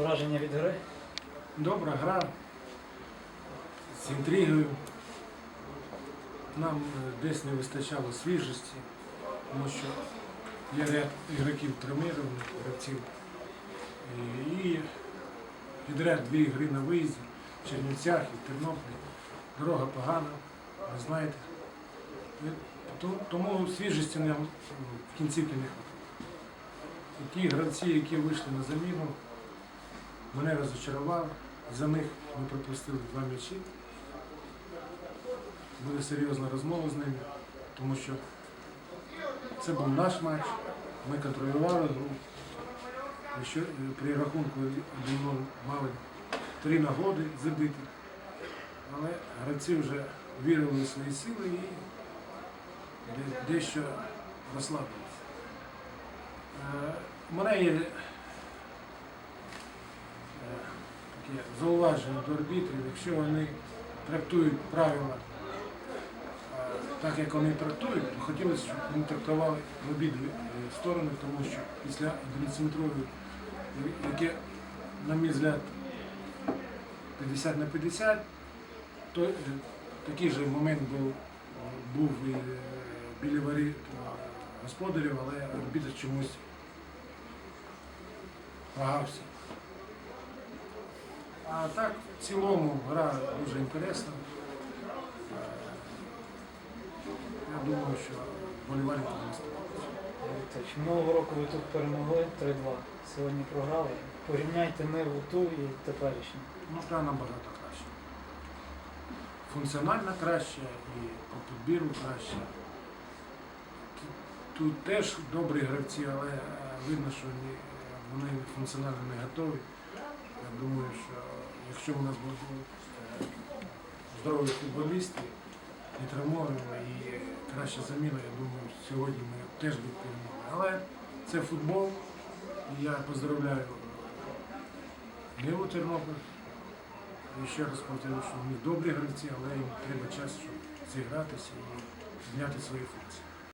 враження від гри? Добра гра з інтригою. Нам е, десь не вистачало свіжості, тому що є ряд ігроків травмованих, гравців. І- І підряд дві гри на виїзді в Чернівцях і в Тернополі. Дорога погана, ви знаєте. Тому свіжості нам в кінцівки не хватило. І ті гравці, які вийшли на заміну, мене розочарував. За них ми пропустили два м'ячі. Буде серйозна розмова з ними, тому що це був наш матч. Ми контролювали гру. Що, е, При рахунку 1-0 мали три нагоди забити. Але гравці вже вірили в свої сили і дещо розслабилися. Е, У мене є таке зауваження до арбітрів, якщо вони трактують правила е, так, як вони трактують, то хотілося, щоб вони трактували в обидві е, сторони, тому що після 11-метрової, яке, на мій взгляд, 50 на 50, то е, такий же момент був, був і біля воріт е, господарів, але арбітр чомусь вагався. А так, в цілому, гра дуже інтересна. Е, Я думаю, що болівальники не сподобаються. Вікторович, Минулого року ви тут перемогли 3-2. Сьогодні програли. Порівняйте ниву ту і теперішню. Ну, гра набагато краще. Функціонально краще і по підбіру краще. Тут, теж добрі гравці, але е, видно, що вони, е, функціонально не готові. Я думаю, якщо у нас будуть е, здорові футболісти, не травмовані і краща заміна, я думаю, сьогодні ми теж будемо перемогли. Але це футбол, і я поздравляю Ниву Тернопіль. І ще раз повторю, що вони добрі гравці, але їм треба час, щоб зігратися і зняти свої функції.